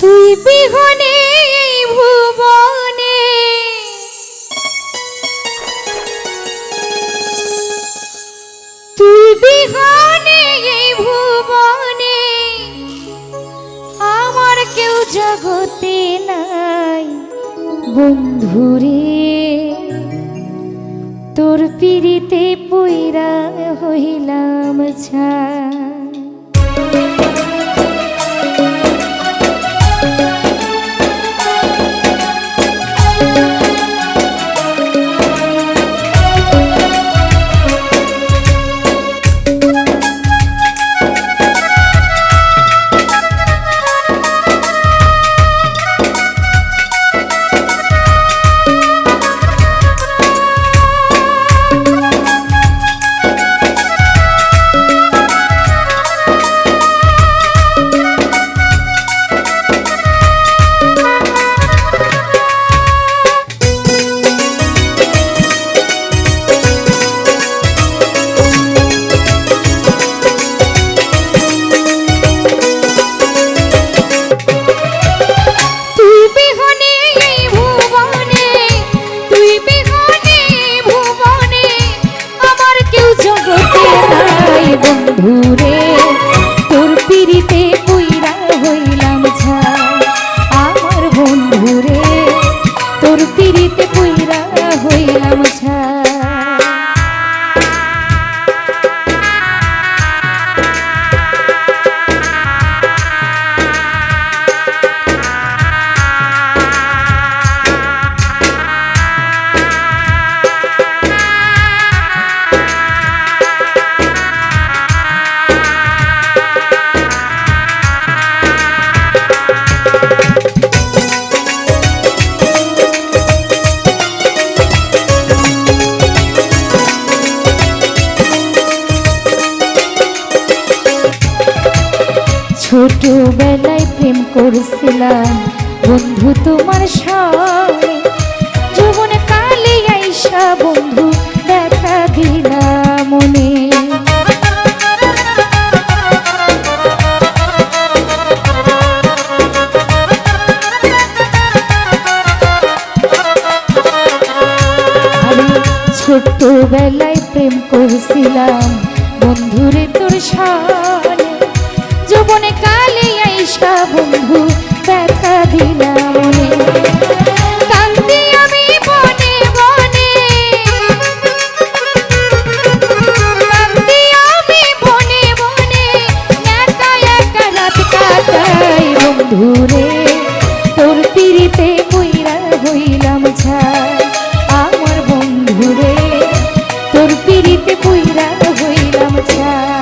তুই বিহনে, ভুবনে। তুই বিহনে আমার কেউ জগতে নাই। বন্ধুরে, তোর পিড়িতে পইরা হইলাম ছাই। নাই করছিলাম। বন্ধু তোমার সঙ্গে যৌবন কালে আইসা বন্ধু দেখা দিলাম মনে। ছোট্টবেলায় প্রেম করছিলাম। বন্ধুরে তোর সানে যৌবনে কালে আইসা বন্ধু, দেখা দিলাম। মনে তোর পিড়িতে কইরা হইলাম ছাই। আমার বন্ধুরে তোর পিড়িতে কইরা হইলাম ছাই।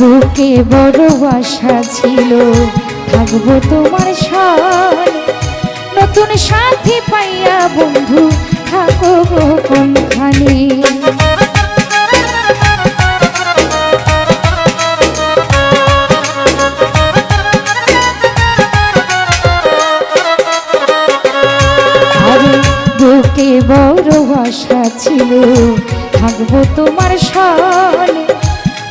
বুকে বড় আশা ছিল। থাকব তোমার সন নতুন সাথী পাইয়া বন্ধু থাকো কোনখানে। বড় আশা ছিল। থাকব তোমার সনে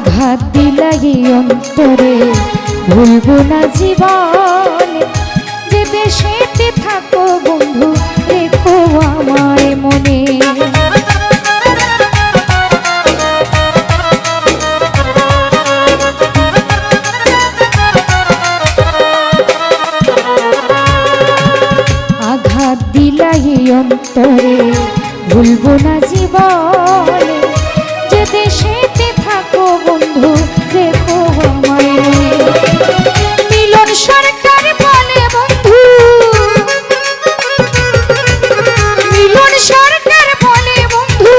দিলাই অন্তরে। ভুলবো না জীবনে, যে দেশেতে থাকো বন্ধু রেখো আমায় মনে। আঘাত দিলাই অন্তরে। ভুলবো না জীবনে, যে দেশেতে বন্ধু, দেখো আমায়। মিলন সরকার বলে বন্ধু। মিলন সরকার বলে বন্ধু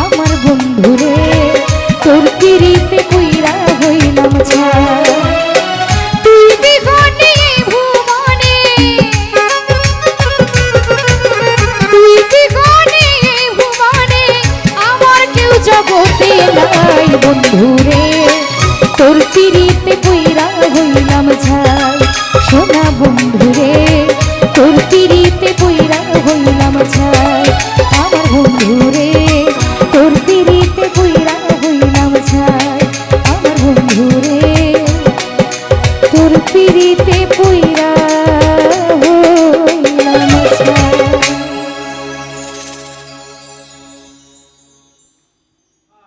আমার বন্ধু রে। তোর পিড়িতে পুইরা হইলাম ছাই। তোর পিড়িতে পুইরা